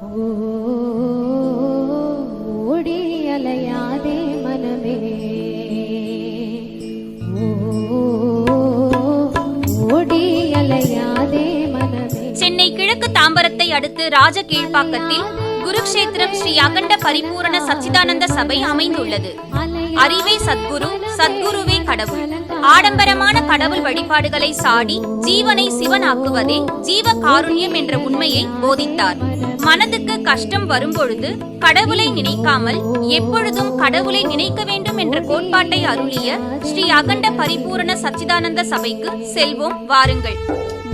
ஓடி அலையாதே மனமே. சென்னை கிழக்கு தாம்பரத்தை அடுத்து ராஜகீழ்ப்பாக்கத்தில் குருக்ஷேத்திரம் ஸ்ரீ அகண்ட பரிபூரண சச்சிதானந்த சபை அமைந்துள்ளது. அறிவே சத்குரு சத்குருவே கடவுள். ஆடம்பரமான கடவுள் வழிபாடுகளை சாடி ஜீவனை சிவனாக்குவதே ஜீவ காருண்யம் என்ற உண்மையை போதித்தார். மனதுக்கு கஷ்டம் வரும்பொழுது கடவுளை நினைக்காமல் எப்பொழுதும் கடவுளை நினைக்க வேண்டும் என்ற கோட்பாட்டை அருளிய ஸ்ரீ அகண்ட பரிபூரண சச்சிதானந்த சபைக்கு செல்வோம் வாருங்கள்.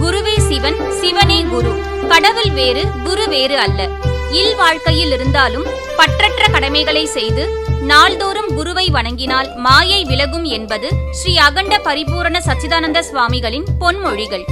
குருவே சிவன் சிவனே குரு. கடவுள் வேறு குரு வேறு அல்ல. இல் வாழ்க்கையில் இருந்தாலும் பற்றற்ற கடமைகளை செய்து நாள்தோறும் குருவை வணங்கினால் மாயை விலகும் என்பது ஸ்ரீ அகண்ட பரிபூரண சச்சிதானந்த சுவாமிகளின் பொன்மொழிகள்.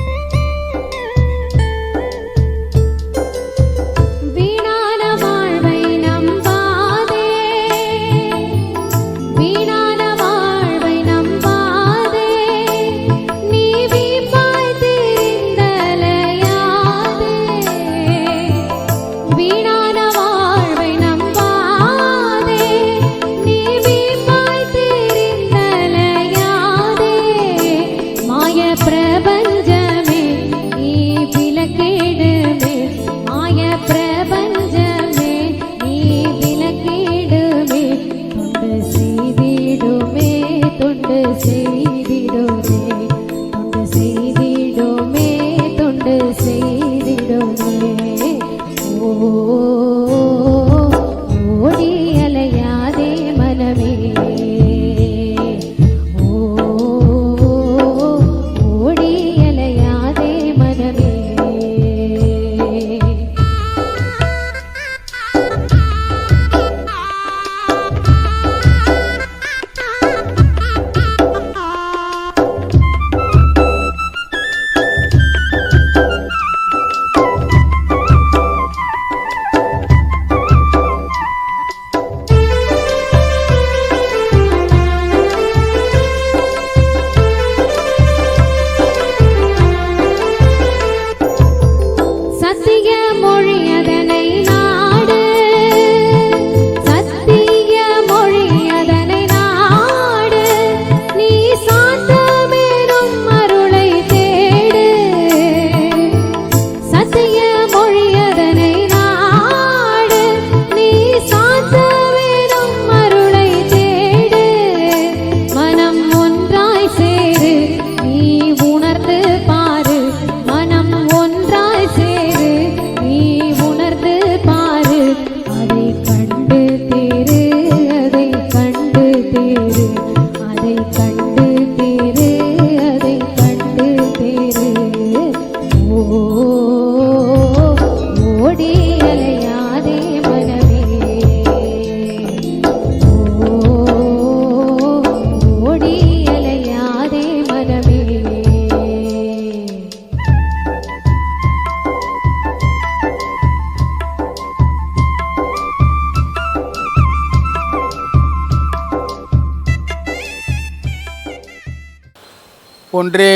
ஒன்றே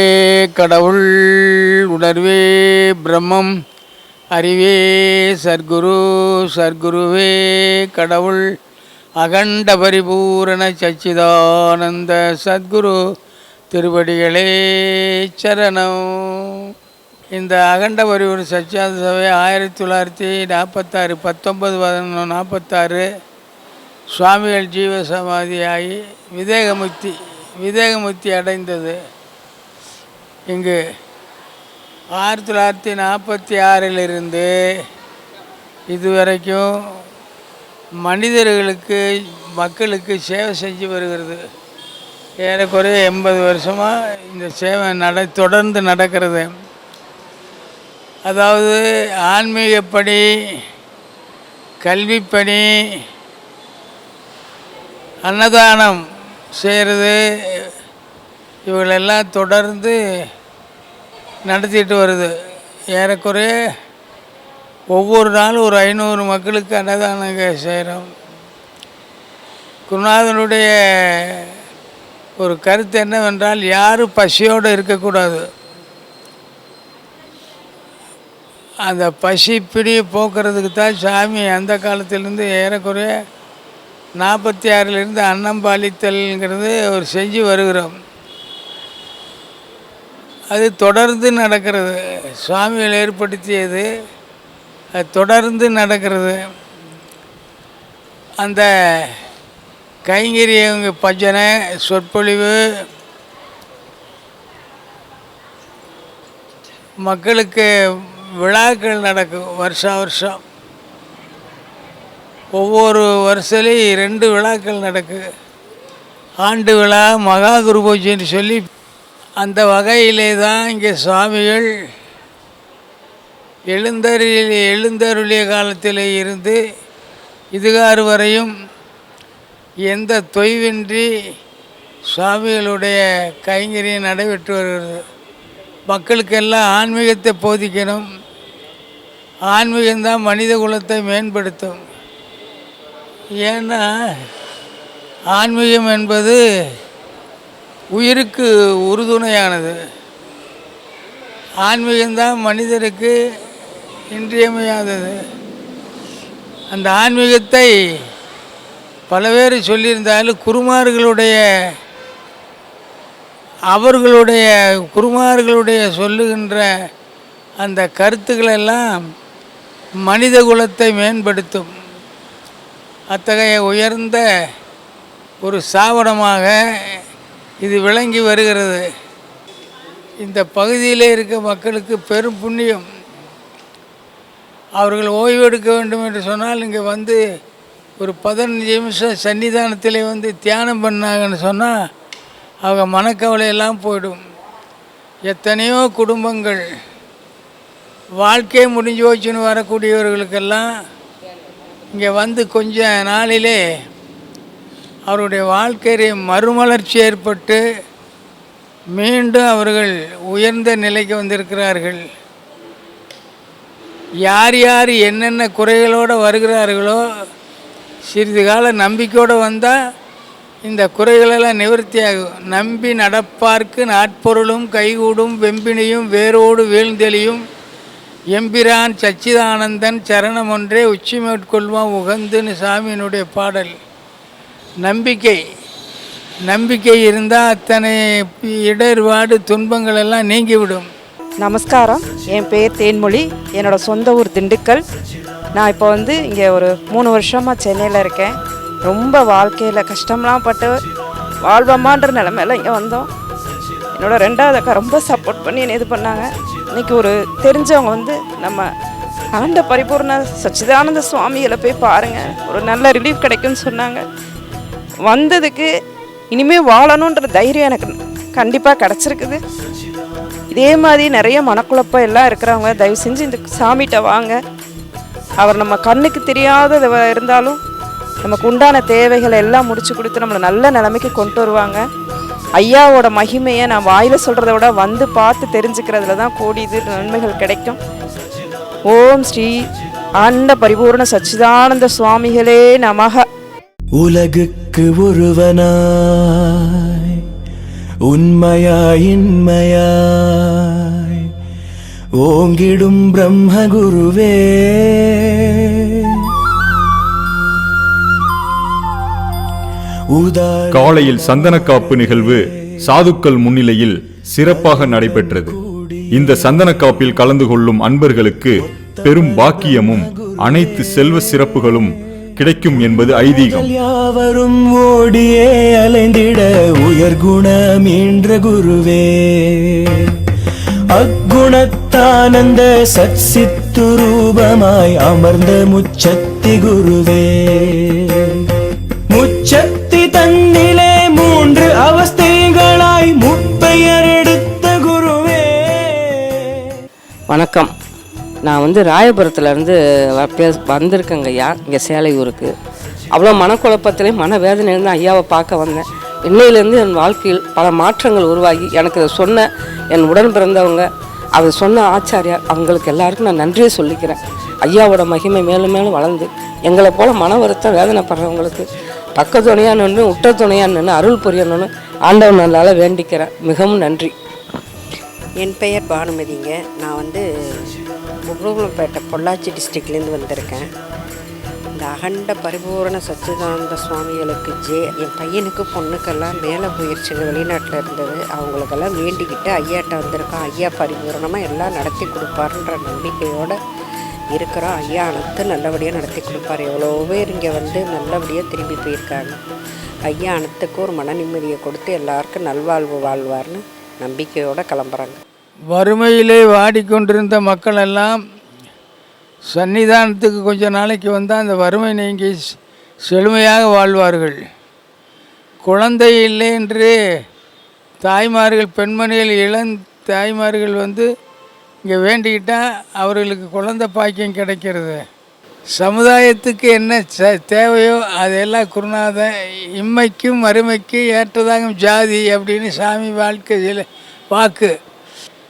கடவுள் உணர்வே பிரம்மம் அறிவே சர்க்குரு சர்க்குருவே கடவுள். அகண்ட பரிபூரண சச்சிதானந்த சத்குரு திருவடிகளே சரணம். இந்த அகண்ட பரிபூரண சச்சிதானந்த சபை ஆயிரத்தி தொள்ளாயிரத்தி நாற்பத்தாறு பத்தொன்பது பதினொன்று நாற்பத்தாறு சுவாமிகள் ஜீவ சமாதியாகி விதேகமுக்தி விதேகமுக்தி அடைந்தது. இங்கு ஆயிரத்தி தொள்ளாயிரத்தி நாற்பத்தி ஆறிலிருந்து இதுவரைக்கும் மனிதர்களுக்கு மக்களுக்கு சேவை செஞ்சு வருகிறது. ஏறக்குறைய எண்பது வருஷமாக இந்த சேவை நட தொடர்ந்து நடக்கிறது. அதாவது ஆன்மீகப்படி கல்விப்பணி அன்னதானம் செய்கிறது. இவங்களெல்லாம் தொடர்ந்து நடத்திட்டு வருது. ஏறக்குறைய ஒவ்வொரு நாளும் ஒரு ஐநூறு மக்களுக்கு அன்னதானங்க செய்கிறோம் குருநாதனுடைய ஒரு கருத்து என்னவென்றால் யாரும் பசியோடு இருக்கக்கூடாது. அந்த பசி பிடியை போக்குறதுக்கு தான் சாமி அந்த காலத்திலேருந்து ஏறக்குறைய நாற்பத்தி ஆறிலிருந்து அன்னம் பாலித்தல்ங்கிறது ஒரு செஞ்சு வருகிறோம். அது தொடர்ந்து நடக்கிறது. சுவாமிகள் ஏற்படுத்தியது அது தொடர்ந்து நடக்கிறது. அந்த கைங்கரியங்க பஜனை சொற்பொழிவு மக்களுக்கு விழாக்கள் நடக்கும் வருஷா வருஷம். ஒவ்வொரு வருஷத்துலேயும் ரெண்டு விழாக்கள் நடக்கு. ஆண்டு விழா மகா குரு பூஜைன்னு சொல்லி அந்த வகையிலே தான் இங்கே சுவாமிகள் எழுந்தருளில் எழுந்தருளிய காலத்தில் இருந்து இதுகாறு வரையும் எந்த தொய்வின்றி சுவாமிகளுடைய கைங்கரியம் நடைபெற்று வருகிறது. மக்களுக்கெல்லாம் ஆன்மீகத்தை போதிக்கணும். ஆன்மீகம்தான் மனித குலத்தை மேம்படுத்தும். ஏன்னா ஆன்மீகம் என்பது உயிருக்கு உறுதுணையானது. ஆன்மீகம்தான் மனிதருக்கு இன்றியமையாதது. அந்த ஆன்மீகத்தை பல பேர் சொல்லியிருந்தாலும் குருமார்களுடைய அவர்களுடைய குருமார்களுடைய சொல்லுகின்ற அந்த கருத்துக்களெல்லாம் மனித குலத்தை மேம்படுத்தும். அத்தகைய உயர்ந்த ஒரு சாவடமாக இது விளங்கி வருகிறது. இந்த பகுதியில் இருக்க மக்களுக்கு பெரும் புண்ணியம். அவர்கள் ஓய்வு எடுக்க வேண்டும் என்று சொன்னால் இங்கே வந்து ஒரு பதினஞ்சு நிமிஷம் சன்னிதானத்தில் வந்து தியானம் பண்ணாங்கன்னு சொன்னால் அவங்க மனக்கவலையெல்லாம் போயிடும். எத்தனையோ குடும்பங்கள் வாழ்க்கையே முடிஞ்சு போச்சுன்னு வரக்கூடியவர்களுக்கெல்லாம் இங்கே வந்து கொஞ்சம் நாளிலே அவருடைய வாழ்க்கையிலே மறுமலர்ச்சி ஏற்பட்டு மீண்டும் அவர்கள் உயர்ந்த நிலைக்கு வந்திருக்கிறார்கள். யார் யார் என்னென்ன குறைகளோடு வருகிறார்களோ சிறிது கால நம்பிக்கையோடு வந்தால் இந்த குறைகளெல்லாம் நிவர்த்தியாகும் நம்பி நடப்பார்க்கு நாட்பொருளும் கைகூடும் வெம்பினியும் வேரோடு வீழ்ந்தெளியும். எம்பிரான் சச்சிதானந்தன் சரணம் ஒன்றே உச்சி மேற்கொள்வான் உகந்துன்னு சாமியினுடைய பாடல். நம்பிக்கை. நம்பிக்கை இருந்தால் அத்தனை இடர்பாடு துன்பங்கள் எல்லாம் நீங்கிவிடும். நமஸ்காரம். என் பேர் தேன்மொழி. என்னோட சொந்த ஊர் திண்டுக்கல். நான் இப்போ வந்து இங்கே ஒரு மூணு வருஷமாக சென்னையில் இருக்கேன். ரொம்ப வாழ்க்கையில் கஷ்டம்லாம் பட்டு வாழ்வமான்ற நிலமையில இங்கே வந்தோம். என்னோட ரெண்டாவது அக்கா ரொம்ப சப்போர்ட் பண்ணி என்னை இது பண்ணாங்க. இன்றைக்கி ஒரு தெரிஞ்சவங்க வந்து நம்ம ஆண்ட பரிபூர்ண சச்சிதானந்த சுவாமிகளை போய் பாருங்கள் ஒரு நல்ல ரிலீஃப் கிடைக்கும்னு சொன்னாங்க. வந்ததுக்கு இனிமேல் வாழணுன்ற தைரியம் எனக்கு கண்டிப்பாக கிடச்சிருக்குது. இதே மாதிரி நிறைய மனக்குழப்பம் எல்லாம் இருக்கிறவங்க தயவு செஞ்சு இந்த சாமிகிட்ட வாங்க. அவர் நம்ம கண்ணுக்கு தெரியாத இருந்தாலும் நமக்கு உண்டான தேவைகளை எல்லாம் முடிச்சு கொடுத்து நம்மளை நல்ல நிலைமைக்கு கொண்டு வருவாங்க. ஐயாவோட மகிமையை நான் வாயில் சொல்கிறத விட வந்து பார்த்து தெரிஞ்சுக்கிறதுல தான் கோடி இது நன்மைகள் கிடைக்கும். ஓம் ஸ்ரீ ஆண்ட பரிபூர்ண சச்சிதானந்த சுவாமிகளே நமக. உலகுக்கு ஒருவனாய் உண்மையாய் இன்மையாய் ஓங்கிடும் பிரம்மகுருவே. காலையில் சந்தனக்காப்பு நிகழ்வு சாதுக்கள் முன்னிலையில் சிறப்பாக நடைபெற்றது. இந்த சந்தனக்காப்பில் கலந்து கொள்ளும் அன்பர்களுக்கு பெரும் பாக்கியமும் அனைத்து செல்வ சிறப்புகளும் கிடைக்கும் என்பது ஐதீகம். யாவரும் ஓடியே அலைந்திட உயர்குணம் என்ற குருவே. அக்குணத்தானந்த சச்சித்து ரூபமாய் அமர்ந்த முச்சத்தி குருவே. முச்சத்தி தன்னிலே மூன்று அவஸ்தைகளாய் முப்பெயர் எடுத்த குருவே. வணக்கம். நான் வந்து ராயபுரத்துலேருந்து வந்திருக்கேங்க ஐயா இங்கே சேலையூருக்கு. அவ்வளோ மனக்குழப்பத்திலையும் மன வேதனையிலேருந்து ஐயாவை பார்க்க வந்தேன். இன்னையிலேருந்து என் வாழ்க்கையில் பல மாற்றங்கள் உருவாகி எனக்கு இதை சொன்ன என் உடன் பிறந்தவங்க அதை சொன்ன ஆச்சாரியார் அவங்களுக்கு எல்லாருக்கும் நான் நன்றியை சொல்லிக்கிறேன். ஐயாவோட மகிமை மேலும் மேலும் வளர்ந்து எங்களை போல மன வருத்தம் வேதனைப்படுறவங்களுக்கு பக்க துணையாக நின்று உற்ற துணையாக நின்று அருள் புரியணும்னு ஆண்டவன் நல்லால் வேண்டிக்கிறேன். மிகவும் நன்றி. என் பெயர் பானுமதிங்க. நான் வந்து உருவம்பேட்டை பொள்ளாச்சி டிஸ்ட்ரிக்ட்லேருந்து வந்திருக்கேன். இந்த அகண்ட பரிபூரண சச்சிதானந்த சுவாமிகளுக்கு ஜே என் பையனுக்கு பொண்ணுக்கெல்லாம் வேலை போயிடுச்சுங்க வெளிநாட்டில் இருந்தது. அவங்களுக்கெல்லாம் வேண்டிக்கிட்டு ஐயாட்ட வந்திருக்கோம் ஐயா பரிபூரணமாக எல்லாம் நடத்தி கொடுப்பாருன்ற நம்பிக்கையோடு இருக்கிறோம். ஐயா அனைத்து நல்லபடியாக நடத்தி கொடுப்பார். எவ்வளோ பேர் இங்கே வந்து நல்லபடியாக திரும்பி போயிருக்காங்க. ஐயா அனைத்துக்கும் ஒரு மன நிம்மதியை கொடுத்து எல்லாருக்கும் நல்வாழ்வு வாழ்வார்னு நம்பிக்கையோடு கிளம்புறாங்க. வறுமையிலே வாடிக்கொண்டிருந்த மக்கள் எல்லாம் சன்னிதானத்துக்கு கொஞ்ச நாளைக்கு வந்தால் அந்த வறுமை நீங்கி செழுமையாக வாழ்வார்கள். குழந்தை இல்லை என்று தாய்மார்கள் பெண்மணிகள் இளம் தாய்மார்கள் வந்து இங்கே வேண்டிக்கிட்டால் அவர்களுக்கு குழந்தை பாக்கியம் கிடைக்கிறது. சமுதாயத்துக்கு என்ன ச- தேவையோ அதெல்லாம் குருநாதன் இம்மைக்கும் மறுமைக்கும் ஏற்றதாகும் ஜாதி அப்படின்னு சாமி வாழ்க்கையில் வாக்கு.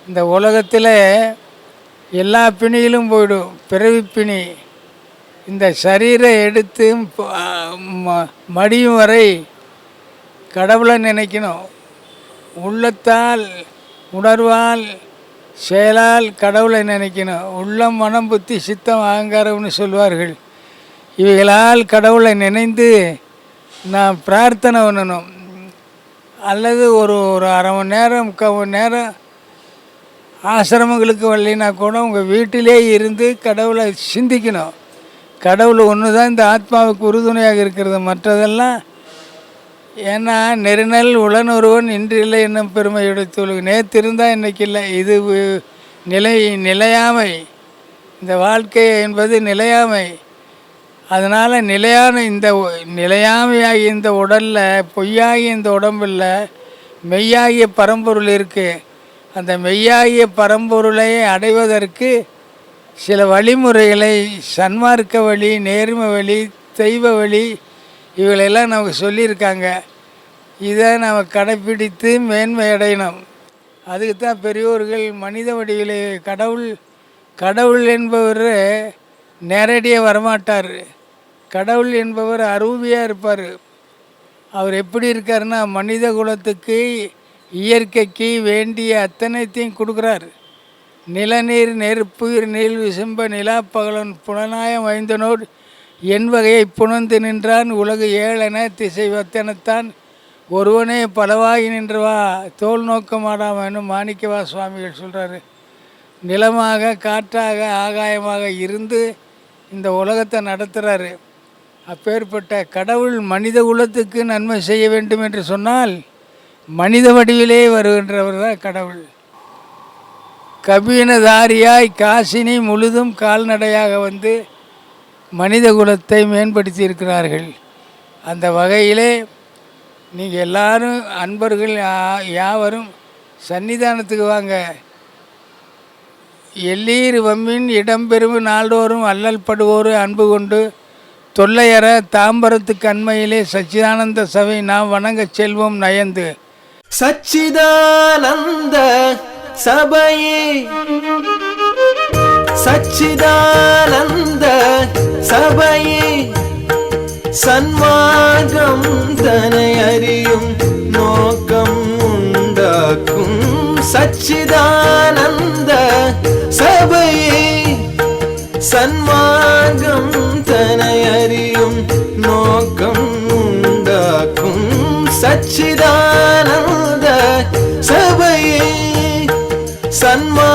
இந்த உலகத்தில் எல்லா பிணியிலும் போயிடும். பிறவி பிணி. இந்த சரீரை எடுத்து மடியும் வரை கடவுளை நினைக்கணும். உள்ளத்தால் உணர்வால் செயலால் கடவுளை நினைக்கணும்? உள்ளம் மனம் புத்தி சித்தம் அகங்காரம்னு சொல்வார்கள். இவைகளால் கடவுளை நினைந்து நான் பிரார்த்தனை பண்ணணும். அல்லது ஒரு ஒரு அரை மணி நேரம் முக்கால் மணி நேரம் ஆசிரமங்களுக்கு வரலைன்னா கூட உங்கள் வீட்டிலே இருந்து கடவுளை சிந்திக்கணும். கடவுள் ஒன்று தான் இந்த ஆத்மாவுக்கு உறுதுணையாக இருக்கிறது. மற்றதெல்லாம் ஏன்னா நெருநல் உளனொருவன் இன்று இல்லை என்னும் பெருமையுடைய எடுத்து நேற்று இருந்தால் இன்றைக்கி இல்லை. இது நிலை நிலையாமை. இந்த வாழ்க்கை என்பது நிலையாமை. அதனால் நிலையான இந்த நிலையாமையாகி இந்த உடலில் பொய்யாகிய இந்த உடம்பில் மெய்யாகிய பரம்பொருள் இருக்குது அந்த மெய்யாகிய பரம்பொருளை அடைவதற்கு சில வழிமுறைகளை சன்மார்க்க வழி நேர்ம வழி தெய்வ வழி இவைகளெல்லாம் நமக்கு சொல்லியிருக்காங்க. இதை நம்ம கடைப்பிடித்து மேன்மை அடையணும். அதுக்கு தான் பெரியோர்கள் மனித வடிவிலே கடவுள் கடவுள் என்பவர் நேரடியாக வரமாட்டார். கடவுள் என்பவர் அரூபியாக இருப்பார். அவர் எப்படி இருக்காருன்னா மனித குலத்துக்கு இயற்கைக்கு வேண்டிய அத்தனைத்தையும் கொடுக்குறார். நிலநீர் நெருப்பு நீள் விசும்ப நிலா பகலன் புலனாயம் வைந்தனோடு என் வகையை புணர்ந்து நின்றான் உலகு ஏழென திசை வத்தனத்தான் ஒருவனே பலவாகி நின்றவா தோல் நோக்கமாடாமன்னு மாணிக்கவா சுவாமிகள் சொல்கிறாரு நிலமாக காற்றாக ஆகாயமாக இருந்து இந்த உலகத்தை நடத்துகிறாரு அப்பேற்பட்ட கடவுள் மனித குலத்துக்கு நன்மை செய்ய வேண்டும் என்று சொன்னால் மனித வடிவிலே வருகின்றவர் தான் கடவுள். கபீனதாரியாய் காசினி முழுதும் கால்நடையாக வந்து மனித குலத்தை மேம்படுத்தி இருக்கிறார்கள் அந்த வகையிலே நீங்கள் எல்லாரும் அன்பர்கள் யா- யாவரும் சன்னிதானத்துக்கு வாங்க. எல்லீர் வம்மின் இடம்பெறும் நாள்தோறும் அல்லல் படுவோரு அன்பு கொண்டு தொல்லையற தாம்பரத்துக்கு அண்மையிலே சச்சிதானந்த சபை நாம் வணங்கச் செல்வோம் நயந்து. சச்சிதானந்த சபையே. சச்சிதானந்த சபையே சன்மார்க்கம் தனை அறியும் நோக்கம் உண்டாக்கும். சச்சிதானந்த சபையே சன்மார்க்கம் தனை அறியும் நோக்கம் உண்டாக்கும். சச்சிதானந்த சபையே சன்மா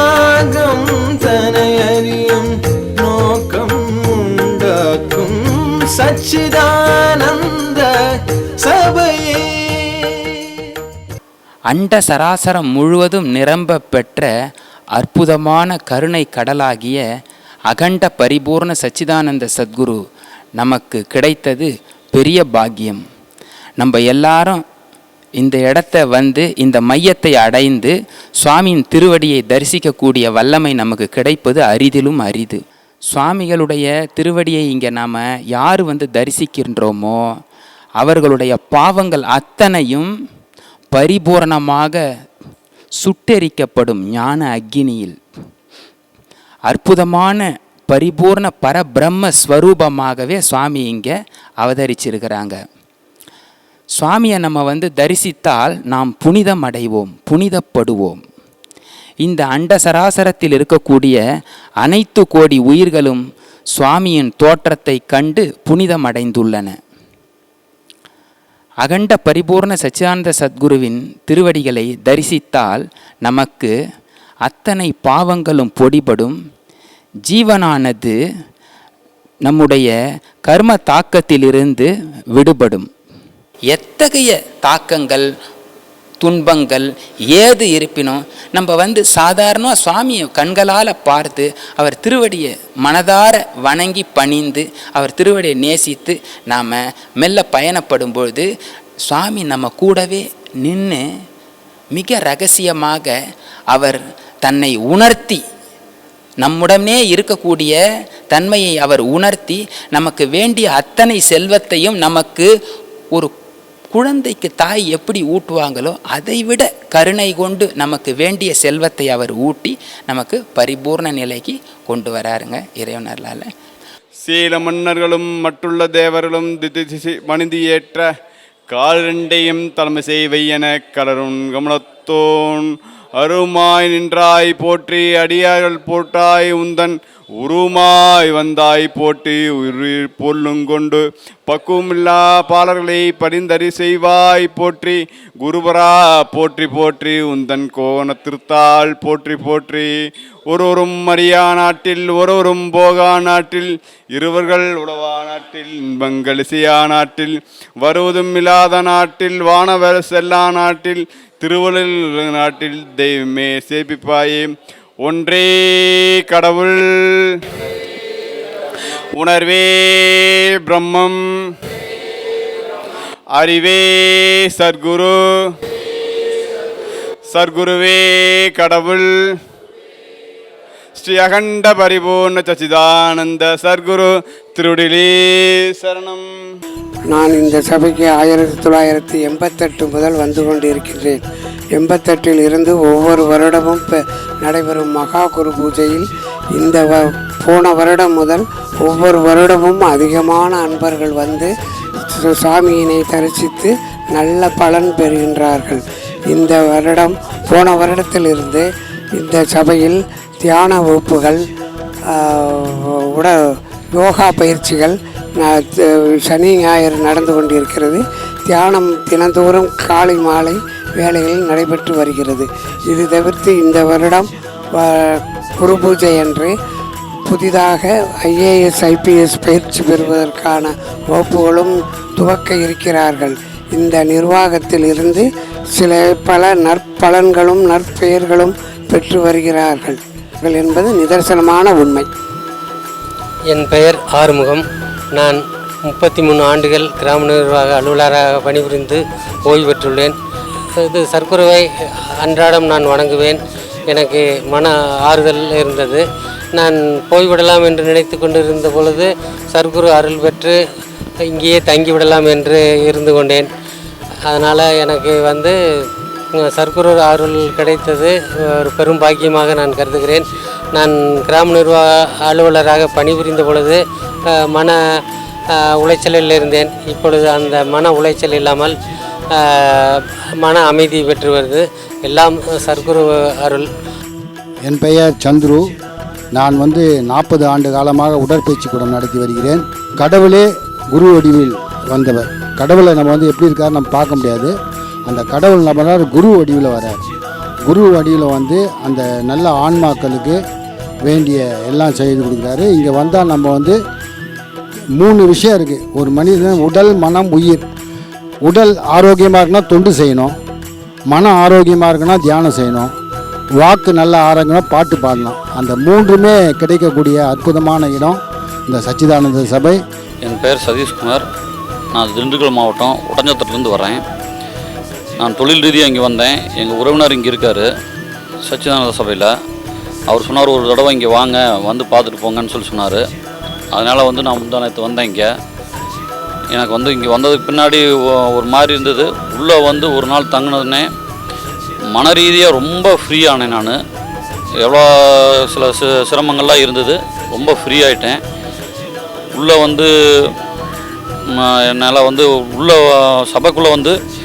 சச்சிதானந்த சபையே. அண்ட சராசரம் முழுவதும் நிரம்ப பெற்ற அற்புதமான கருணை கடலாகிய அகண்ட பரிபூர்ண சச்சிதானந்த சத்குரு நமக்கு கிடைத்தது பெரிய பாக்கியம். நம்ம எல்லாரும் இந்த இடத்த வந்து இந்த மையத்தை அடைந்து சுவாமியின் திருவடியை தரிசிக்கக்கூடிய வல்லமை நமக்கு கிடைப்பது அரிதிலும் அரிது. சுவாமிகளுடைய திருவடியை இங்கே நாம் யார் வந்து தரிசிக்கின்றோமோ அவர்களுடைய பாவங்கள் அத்தனையும் பரிபூரணமாக சுட்டெரிக்கப்படும் ஞான அக்னியில். அற்புதமான பரிபூர்ண பரபிரம்ம ஸ்வரூபமாகவே சுவாமி இங்கே அவதரிச்சிருக்கிறாங்க. சுவாமியை நம்ம வந்து தரிசித்தால் நாம் புனிதம் அடைவோம் புனிதப்படுவோம். இந்த அண்ட சராசரத்தில் இருக்கக்கூடிய அனைத்து கோடி உயிர்களும் சுவாமியின் தோற்றத்தை கண்டு புனிதமடைந்துள்ளன. அகண்ட பரிபூர்ண சச்சிதானந்த சத்குருவின் திருவடிகளை தரிசித்தால் நமக்கு அத்தனை பாவங்களும் பொடிபடும். ஜீவனானது நம்முடைய கர்ம தாக்கத்திலிருந்து விடுபடும். எத்தகைய தாக்கங்கள் துன்பங்கள் ஏது இருப்பினும் நம்ம வந்து சாதாரணமாக சுவாமியை கண்களால் பார்த்து அவர் திருவடியை மனதார வணங்கி பணிந்து அவர் திருவடியை நேசித்து நாம் மெல்ல பயணப்படும் பொழுது சுவாமி நம்ம கூடவே நின்று மிக ரகசியமாக அவர் தன்னை உணர்த்தி நம்முடனே இருக்கக்கூடிய தன்மையை அவர் உணர்த்தி நமக்கு வேண்டிய அத்தனை செல்வத்தையும் நமக்கு ஒரு குழந்தைக்கு தாய் எப்படி ஊட்டுவாங்களோ அதைவிட கருணை கொண்டு நமக்கு வேண்டிய செல்வத்தை அவர் ஊட்டி நமக்கு பரிபூர்ண நிலைக்கு கொண்டு வராருங்க இறைவனர்களால். சீல மன்னர்களும் மற்றுள்ள தேவர்களும் திதிசி மணிந்து ஏற்ற கால் ரெண்டையும் தலைமை செய்வை என கலரும் கமலத்தோன் அருமாய் நின்றாய் போற்றி அடியார்கள் போட்டாய் உந்தன் உருமாய் வந்தாய் போற்றி உயிர் பொல்லுங்கொண்டு. பக்குவமில்லா பாலர்களை பரிந்தறி செய்வாய் போற்றி. குருபரா போற்றி போற்றி உந்தன் கோண திருத்தாள் போற்றி போற்றி. ஒருவரும் மரியா நாட்டில் ஒருவரும் போகா நாட்டில். இருவர்கள் உடவா நாட்டில் இன்பங்கள் நாட்டில். வருவதும் இல்லாத நாட்டில் வானவர் செல்லா நாட்டில். திருவள்ளுவர் நாட்டில் தெய்வமே சேபிப்பாயே. ஒன்றே கடவுள். உணர்வே பிரம்மம். அறிவே சர்க்குரு சர்க்குருவே கடவுள். ஸ்ரீ அகண்ட பரிபூர்ண சச்சிதானந்த சர்க்குரு திருடிலே சரணம். நான் இந்த சபைக்கு ஆயிரத்தி தொள்ளாயிரத்தி எண்பத்தெட்டு முதல் வந்து கொண்டிருக்கின்றேன். எண்பத்தெட்டில் இருந்து ஒவ்வொரு வருடமும் நடைபெறும் மகா குரு பூஜையில் இந்த வ போன வருடம் முதல் ஒவ்வொரு வருடமும் அதிகமான அன்பர்கள் வந்து சாமியினை தரிசித்து நல்ல பலன் பெறுகின்றார்கள். இந்த வருடம் போன வருடத்திலிருந்து இந்த சபையில் தியான வகுப்புகள் உட யோகா பயிற்சிகள் சனி ஞாயிறு நடந்து கொண்டிருக்கிறது. தியானம் தினந்தோறும் காலை மாலை வேலைகள் நடைபெற்று வருகிறது. இது தவிர்த்து இந்த வருடம் குரு பூஜை அன்று புதிதாக ஐஏஎஸ் ஐபிஎஸ் பயிற்சி பெறுவதற்கான வகுப்புகளும் துவக்க இருக்கிறார்கள். இந்த நிர்வாகத்தில் இருந்து சில பல நற்பலன்களும் நற்பெயர்களும் பெற்று வருகிறார்கள். என்பது நிதர்சனமான உண்மை. என் பெயர் ஆறுமுகம். நான் முப்பத்தி மூணு ஆண்டுகள் கிராம நிர்வாக அலுவலராக பணிபுரிந்து ஓய்வு பெற்றுள்ளேன். இது சர்க்குருவை அன்றாடம் நான் வணங்குவேன். எனக்கு மன ஆறுதல் இருந்தது. நான் போய்விடலாம் என்று நினைத்து கொண்டிருந்த பொழுது சர்க்குரு அருள் பெற்று இங்கேயே தங்கிவிடலாம் என்று இருந்து கொண்டேன். அதனால் எனக்கு வந்து சர்க்குரு அருள் கிடைத்தது ஒரு பெரும் பாக்கியமாக நான் கருதுகிறேன். நான் கிராம நிர்வாக அலுவலராக பணிபுரிந்த பொழுது மன உளைச்சலில் இருந்தேன். இப்பொழுது அந்த மன உளைச்சல் இல்லாமல் மன அமைதி பெற்று வருது. எல்லாம் சர்க்குரு அருள் என் பெயர் சந்துரு. நான் வந்து நாற்பது ஆண்டு காலமாக உடற்பயிற்சி கூடம் நடத்தி வருகிறேன். கடவுளே குரு வடிவில் வந்தவர். கடவுளை நம்ம வந்து எப்படி இருக்கார் நம்ம பார்க்க முடியாது. அந்த கடவுள் நம்மளால் குரு வடிவில் வரார் குரு வடிவில் வந்து அந்த நல்ல ஆன்மாக்களுக்கு வேண்டிய எல்லாம் செய்து கொடுக்குறாரு. இங்கே வந்தால் நம்ம வந்து மூணு விஷயம் இருக்குது ஒரு மனிதன் உடல் மனம் உயிர். உடல் ஆரோக்கியமாக இருக்குன்னா தொண்டு செய்யணும். மனம் ஆரோக்கியமாக இருக்குன்னா தியானம் செய்யணும். வாக்கு நல்லா ஆரோக்கியமாக பாட்டு பாடலாம் அந்த மூன்றுமே கிடைக்கக்கூடிய அற்புதமான இடம் இந்த சச்சிதானந்த சபை. என் பெயர் சதீஷ்குமார். நான் திண்டுக்கல் மாவட்டம் உடஞ்சத்திலிருந்து வரேன் நான் தொழில் ரீதியாக இங்கே வந்தேன். எங்கள் உறவினர் இங்கே இருக்கார் சச்சிதானந்த சபையில். அவர் சொன்னார் ஒரு தடவை இங்கே வாங்க வந்து பார்த்துட்டு போங்கன்னு சொல்லி சொன்னார். அதனால் வந்து நான் முந்தா நேற்று வந்தேன் இங்கே. எனக்கு வந்து இங்கே வந்ததுக்கு பின்னாடி ஒரு மாதிரி இருந்தது. உள்ளே வந்து ஒரு நாள் தங்கினதுனே மன ரீதியாக ரொம்ப ஃப்ரீ ஆனேன் நான். எவ்வளோ சில சி- சிரமங்கள்லாம் இருந்தது. ரொம்ப ஃப்ரீ ஆயிட்டேன். உள்ளே வந்து என்னால் வந்து உள்ள சபைக்குள்ளே வந்து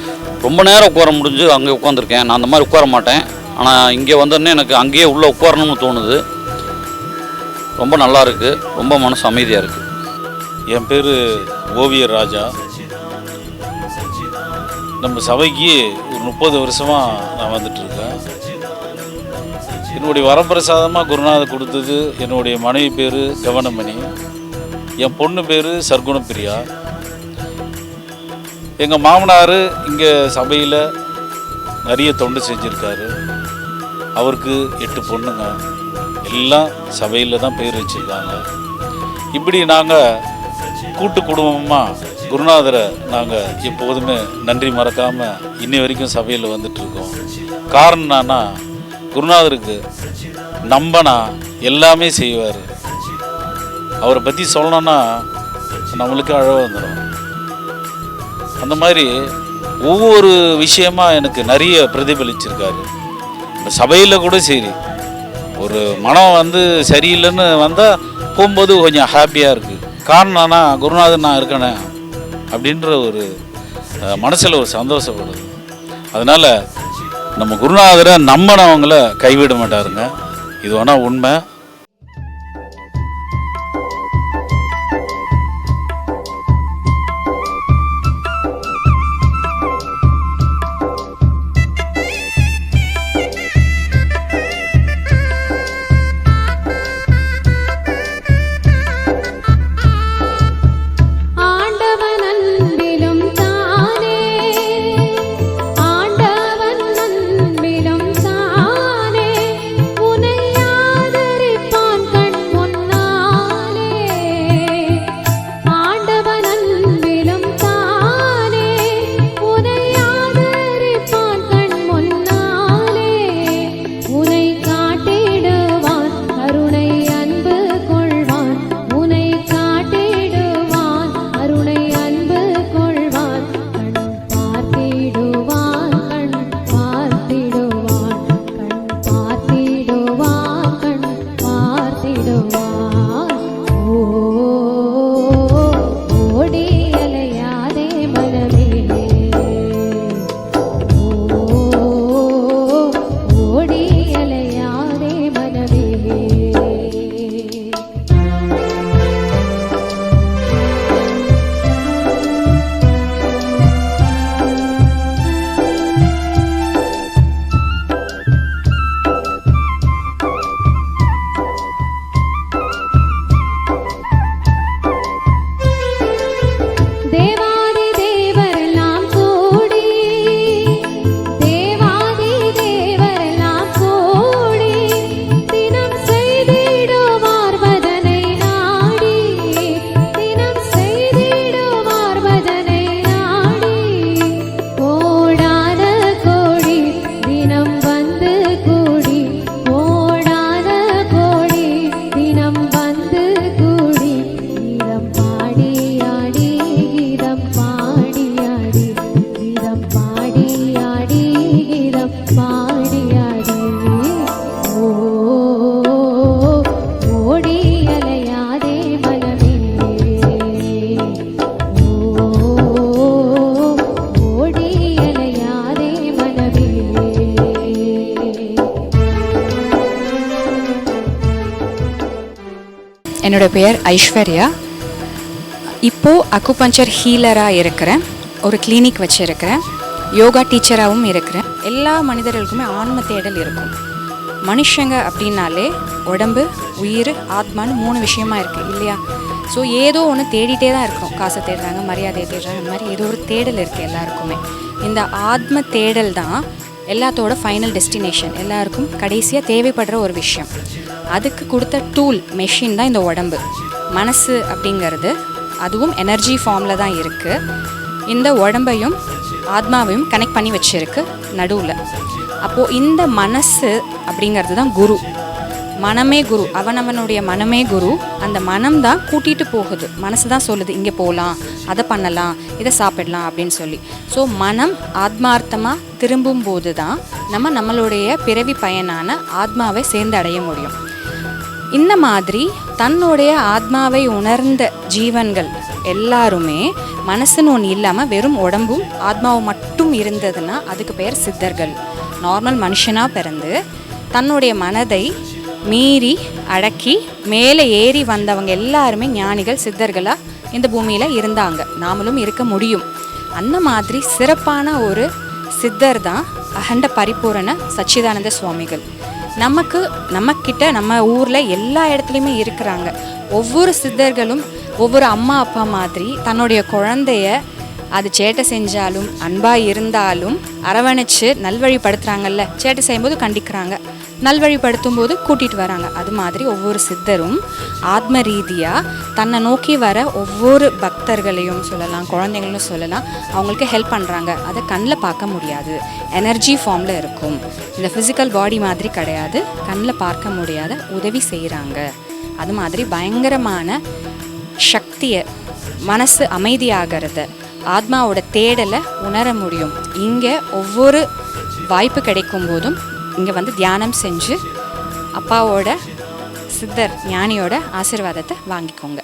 ரொம்ப நேரம் உட்கார முடிஞ்சு அங்கே உட்காந்துருக்கேன். நான் அந்த மாதிரி உட்கார மாட்டேன். ஆனால் இங்கே வந்தோடனே எனக்கு அங்கேயே உள்ளே உட்காரணும்னு தோணுது. ரொம்ப நல்லா இருக்குது ரொம்ப மனசு அமைதியாக இருக்குது என் பேர் ஓவியர் ராஜா. நம்ம சபைக்கு ஒரு முப்பது வருஷமாக நான் வந்துட்டுருக்கேன். என்னுடைய வரப்பிரசாதமாக குருநாதர் கொடுத்தது என்னுடைய மனைவி பேர் கவனமணி. என் பொண்ணு பேர் சர்க்குணப்பிரியா. எங்கள் மாமனார் இங்கே சபையில் நிறைய தொண்டு செஞ்சுருக்காரு. அவருக்கு எட்டு பொண்ணுங்க. எல்லாம் சபையில் தான் பேர் வச்சுருக்காங்க. இப்படி நாங்கள் கூட்டு குடும்பமாக குருநாதரை நாங்கள் எப்போதுமே நன்றி மறக்காமல் இன்னி வரைக்கும் சபையில் வந்துட்டுருக்கோம். காரணம் என்னன்னா குருநாதருக்கு நம்பனா எல்லாமே செய்வார். அவரை பற்றி சொல்லணும்னா நம்மளுக்கு அழகாக வந்துடும் அந்த மாதிரி ஒவ்வொரு விஷயமா எனக்கு நிறைய பிரதிபலிச்சிருக்காரு. இந்த சபையில் கூட சரி. ஒரு மனம் வந்து சரியில்லைன்னு வந்தால் போகும்போது கொஞ்சம் ஹாப்பியாக இருக்குது காரணம்னா குருநாதன் நான் இருக்கனே அப்படின்ற ஒரு மனசில் ஒரு சந்தோஷப்படுது. அதனால் நம்ம குருநாதரை நம்பினவங்கள கைவிட மாட்டாருங்க. இது வேணால் உண்மை. என்னோட பெயர் ஐஸ்வர்யா. இப்போது அக்குபஞ்சர் ஹீலராக இருக்கிறேன். ஒரு கிளினிக் வச்சுருக்கிறேன். யோகா டீச்சராகவும் இருக்கிறேன். எல்லா மனிதர்களுக்குமே ஆன்ம தேடல் இருக்கும். மனுஷங்க அப்படின்னாலே உடம்பு உயிர் ஆத்மான்னு மூணு விஷயமா இருக்குது இல்லையா? ஸோ ஏதோ ஒன்று தேடிட்டே தான் இருக்கும். காசை தேடுறாங்க மரியாதையை தேடுறாங்க அந்த மாதிரி ஏதோ ஒரு தேடல் இருக்குது எல்லாருக்குமே. இந்த ஆத்ம தேடல் தான் எல்லாத்தோட ஃபைனல் டெஸ்டினேஷன் எல்லாருக்கும் கடைசியாக தேவைப்படுற ஒரு விஷயம். அதுக்கு கொடுத்த டூல் மெஷின் தான் இந்த உடம்பு. மனசு அப்படிங்கிறது அதுவும் எனர்ஜி ஃபார்மில் தான் இருக்குது இந்த உடம்பையும் ஆத்மாவையும் கனெக்ட் பண்ணி வச்சிருக்கு நடுவில். அப்போது இந்த மனசு அப்படிங்கிறது தான் குரு. மனமே குரு. அவனவனுடைய மனமே குரு. அந்த மனம் தான் கூட்டிகிட்டு போகுது. மனசு தான் சொல்லுது இங்கே போகலாம் அதை பண்ணலாம் இதை சாப்பிடலாம் அப்படின்னு சொல்லி. ஸோ மனம் ஆத்மார்த்தமாக திரும்பும் போது தான் நம்ம நம்மளுடைய பிறவி பயனான ஆத்மாவை சேர்ந்து அடைய முடியும். இந்த மாதிரி தன்னுடைய ஆத்மாவை உணர்ந்த ஜீவன்கள் எல்லாருமே மனசுன்னு ஒன்று இல்லாமல் வெறும் உடம்பும் ஆத்மாவும் மட்டும் இருந்ததுன்னா அதுக்கு பேர் சித்தர்கள். நார்மல் மனுஷனாக பிறந்து தன்னுடைய மனதை மீறி அடக்கி மேலே ஏறி வந்தவங்க எல்லாருமே ஞானிகள் சித்தர்களாக இந்த பூமியில் இருந்தாங்க. நாமளும் இருக்க முடியும். அந்த மாதிரி சிறப்பான ஒரு சித்தர் தான் அகண்ட பரிபூரண சச்சிதானந்த சுவாமிகள். நமக்கு நம்மக்கிட்ட நம்ம ஊரில் எல்லா இடத்துலையுமே இருக்கிறாங்க. ஒவ்வொரு சித்தர்களும் ஒவ்வொரு அம்மா அப்பா மாதிரி தன்னுடைய குழந்தைய அது சேட்டை செஞ்சாலும் அன்பாக இருந்தாலும் அரவணைச்சு நல்வழிப்படுத்துகிறாங்கல்ல சேட்டை செய்யும்போது கண்டிக்கிறாங்க. நல்வழிப்படுத்தும் போது கூட்டிகிட்டு வராங்க. அது மாதிரி ஒவ்வொரு சித்தரும் ஆத்ம ரீதியாக தன்னை நோக்கி வர ஒவ்வொரு பக்தர்களையும் சொல்லலாம் குழந்தைங்களும் சொல்லலாம் அவங்களுக்கு ஹெல்ப் பண்ணுறாங்க அதை கண்ணில் பார்க்க முடியாது. எனர்ஜி ஃபார்மில் இருக்கும். இந்த ஃபிசிக்கல் பாடி மாதிரி கிடையாது. கண்ணில் பார்க்க முடியாத உதவி செய்கிறாங்க அது மாதிரி பயங்கரமான சக்தியை மனசு அமைதியாகிறத ஆத்மாவோட தேடலை உணர முடியும். இங்கே ஒவ்வொரு வாய்ப்பு கிடைக்கும் போதும் இங்கே வந்து தியானம் செஞ்சு அப்பாவோட சித்தர் ஞானியோட ஆசீர்வாதத்தை வாங்கிக்கோங்க.